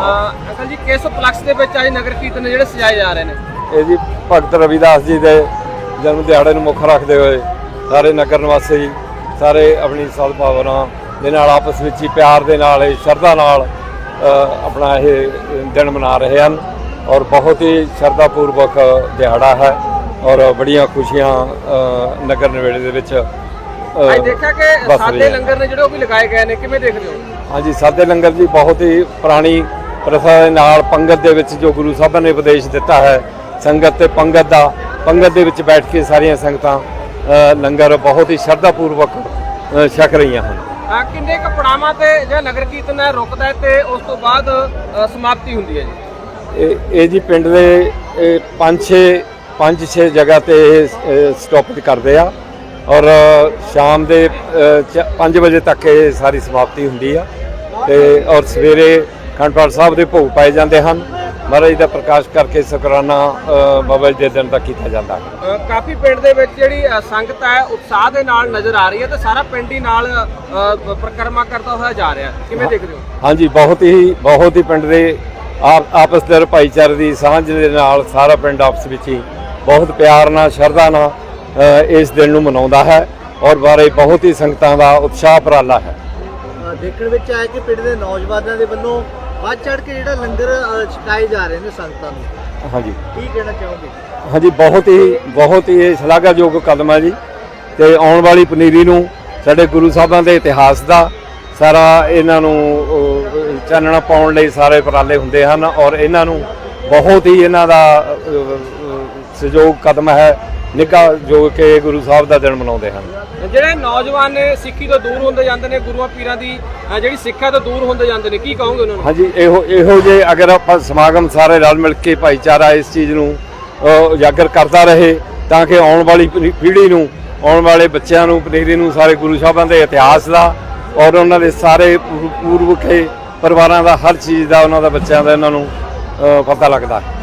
ਅਹ uncle ਜੀ ਕਿਸ ਉਪਲਕਸ਼ ਦੇ ਵਿੱਚ ਅੱਜ ਨਗਰ ਕੀਰਤਨ ਜਿਹੜੇ ਸਜਾਏ ਜਾ ਰਹੇ ਨੇ ਇਹ ਜੀ ਭਗਤ ਰਵਿਦਾਸ ਜੀ ਦੇ ਜਨਮ ਦਿਹਾੜੇ ਨੂੰ ਮੁੱਖ ਰੱਖਦੇ ਹੋਏ ਸਾਰੇ ਨਗਰ ਨਿਵਾਸੀ ਸਾਰੇ ਆਪਣੀ ਸਦਭਾਵਨਾ ਦੇ ਨਾਲ ਆਪਸ ਵਿੱਚ ਹੀ ਪਿਆਰ ਦੇ ਨਾਲ ਇਹ ਸ਼ਰਧਾ ਨਾਲ ਆਪਣਾ ਇਹ ਦਿਨ ਮਨਾ ਰਹੇ ਹਨ ਔਰ ਬਹੁਤ ਹੀ ਸ਼ਰਧਾ ਪੂਰਵਕ ਦਿਹਾੜਾ ਹੈ ਔਰ ਬੜੀਆਂ ਖੁਸ਼ੀਆਂ ਨਗਰ ਨਿਵੇੜੇ ਦੇ ਵਿੱਚ ਅੱਜ ਦੇਖਿਆ ਕਿ ਸਾਦੇ। ਲੰਗਰ ਨੇ ਜਿਹੜੇ ਉਹ ਵੀ ਲਗਾਏ ਗਏ ਨੇ ਕਿਵੇਂ ਦੇਖਦੇ ਹੋ ਹਾਂਜੀ ਸਾਦੇ ਲੰਗਰ ਜੀ ਬਹੁਤ ਹੀ ਪੁਰਾਣੀ ਪ੍ਰਥਾ ਦੇ ਨਾਲ ਪੰਗਤ ਦੇ ਵਿੱਚ ਜੋ ਗੁਰੂ ਸਾਹਿਬਾਂ ਨੇ ਉਪਦੇਸ਼ ਦਿੱਤਾ ਹੈ ਸੰਗਤ ਤੇ ਪੰਗਤ ਦਾ ਪੰਗਤ ਦੇ ਵਿੱਚ ਬੈਠ ਕੇ ਸਾਰੀਆਂ ਸੰਗਤਾਂ ਲੰਗਰ ਬਹੁਤ ਹੀ ਸ਼ਰਧਾ ਪੂਰਵਕ ਛਕ ਰਹੀਆਂ ਹਨ। ਕਿੰਨੇ ਕੁ ਪੜਾਵਾਂ ਤੇ ਜਿਹੜਾ ਨਗਰ ਕੀਰਤਨ ਹੈ ਰੁਕਦਾ ਹੈ ਤੇ ਉਸ ਤੋਂ ਬਾਅਦ ਸਮਾਪਤੀ ਹੁੰਦੀ ਹੈ ਜੀ? ਇਹ ਜੀ ਪਿੰਡ ਦੇ ਇਹ ਪੰਜ ਛੇ ਪੰਜ ਛੇ ਜਗ੍ਹਾ ਤੇ ਇਹ ਸਟਾਪ ਕਰਦੇ ਆ। ਔਰ ਸ਼ਾਮ ਦੇ 5 ਵਜੇ ਤੱਕ ਇਹ ਸਾਰੀ ਸਮਾਪਤੀ ਹੁੰਦੀ ਆ। ਤੇ ਔਰ ਸਵੇਰੇ ਖੰਡਪਾਲ ਸਾਹਿਬ ਦੇ ਭੋਗ ਪਾਏ ਜਾਂਦੇ ਹਨ। ਮਹਾਰਾਜ ਦਾ ਪ੍ਰਕਾਸ਼ ਕਰਕੇ ਸ਼ੁਕਰਾਨਾ ਬਾਬਾ ਜੀ ਦੇ ਦਿਨ ਦਾ ਕੀਤਾ ਜਾਂਦਾ ਹੈ। ਕਾਫੀ ਪਿੰਡ ਦੇ ਵਿੱਚ ਜਿਹੜੀ ਸੰਗਤ ਹੈ ਉਤਸ਼ਾਹ ਦੇ ਨਾਲ ਨਜ਼ਰ ਆ ਰਹੀ ਹੈ ਤੇ ਸਾਰਾ ਪਿੰਡ ਹੀ ਨਾਲ ਪ੍ਰਕਰਮਾ ਕਰਦਾ ਹੋਇਆ ਜਾ ਰਿਹਾ। ਕਿਵੇਂ ਦੇਖਦੇ ਹੋ? ਹਾਂਜੀ ਬਹੁਤ ਹੀ ਬਹੁਤ ਹੀ ਪਿੰਡ ਦੇ ਆਪ- ਆਪਸ ਦੇ ਭਾਈਚਾਰੇ ਦੀ ਸਾਂਝ ਦੇ ਨਾਲ ਸਾਰਾ ਪਿੰਡ ਆਪਸ ਵਿੱਚ ਹੀ ਬਹੁਤ ਪਿਆਰ ਨਾਲ ਸ਼ਰਧਾ ਨਾਲ ਇਸ ਦਿਨ ਨੂੰ ਮਨਾਉਂਦਾ ਹੈ ਔਰ ਬਾਰੇ ਬਹੁਤ ਹੀ ਸੰਗਤਾਂ ਦਾ ਉਤਸ਼ਾਹ ਪ੍ਰਾਲਾ ਹੈ। ਦੇਖਣ ਵਿੱਚ ਆਇਆ ਕਿ ਪਿੰਡ ਦੇ ਨੌਜਵਾਨਾਂ ਦੇ ਵੱਲੋਂ ਵੱਧ ਚੜ ਕੇ ਜਿਹੜਾ ਲੰਗਰ ਅ, ਛਕਾਏ ਜਾ ਰਹੇ ਨੇ ਸੰਗਤਾਂ ਨੂੰ। ਹਾਂਜੀ। ਕੀ ਕਹਿਣਾ ਚਾਹੋਗੇ? ਹਾਂਜੀ ਬਹੁਤ ਹੀ ਬਹੁਤ ਹੀ ਸ਼ਲਾਘਾਯੋਗ ਕਦਮ ਹੈ ਜੀ। ਤੇ ਆਉਣ ਵਾਲੀ ਪਨੀਰੀ ਨੂੰ ਸਾਡੇ ਗੁਰੂ ਸਾਹਿਬਾਂ ਦੇ ਇਤਿਹਾਸ ਦਾ ਸਾਰਾ ਇਹਨਾਂ ਨੂੰ ਚਾਨਣਾ ਪਾਉਣ ਲਈ ਸਾਰੇ ਉਪਰਾਲੇ ਹੁੰਦੇ ਹਨ ਔਰ ਇਹਨਾਂ ਨੂੰ ਬਹੁਤ ਹੀ ਇਹਨਾਂ ਦਾ ਸਹਿਯੋਗ ਕਦਮ ਹੈ। ਨਿੱਘਾ ਜੋ ਕਿ ਗੁਰੂ ਸਾਹਿਬ ਦਾ ਦਿਨ ਮਨਾਉਂਦੇ ਹਨ। ਜਿਹੜੇ ਨੌਜਵਾਨ ਨੇ ਸਿੱਖੀ ਤੋਂ ਦੂਰ ਹੁੰਦੇ ਜਾਂਦੇ ਨੇ ਗੁਰੂਆਂ ਪੀਰਾਂ ਦੀ ਅਹ ਜਿਹੜੀ ਸਿੱਖਿਆ ਤੋਂ ਦੂਰ ਹੁੰਦੇ ਜਾਂਦੇ ਨੇ ਕੀ ਕਹੋਗੇ ਉਹਨਾਂ ਨੂੰ? ਹਾਂਜੀ ਇਹੋ ਇਹੋ ਜੇ ਅਗਰ ਆਪਾਂ ਸਮਾਗਮ ਸਾਰੇ ਰਲ ਮਿਲ ਕੇ ਭਾਈਚਾਰਾ ਇਸ ਚੀਜ਼ ਨੂੰ ਅ, ਉਜਾਗਰ ਕਰਦਾ ਰਹੇ ਤਾਂ ਕਿ ਆਉਣ ਵਾਲੀ ਪੀੜ੍ਹੀ ਨੂੰ ਆਉਣ ਵਾਲੇ ਬੱਚਿਆਂ ਨੂੰ ਪਨੀਰੀ ਨੂੰ ਸਾਰੇ ਗੁਰੂ ਸਾਹਿਬਾਂ ਦੇ ਇਤਿਹਾਸ ਦਾ ਔਰ ਉਹਨਾਂ ਦੇ ਸਾਰੇ ਪੂ- ਪੂਰਵਕੇ ਪਰਿਵਾਰਾਂ ਦਾ ਹਰ ਚੀਜ਼ ਦਾ ਉਹਨਾਂ ਦਾ ਬੱਚਿਆਂ ਦਾ ਇਹਨਾਂ ਨੂੰ ਅ, ਪਤਾ ਲੱਗਦਾ। ਹੈ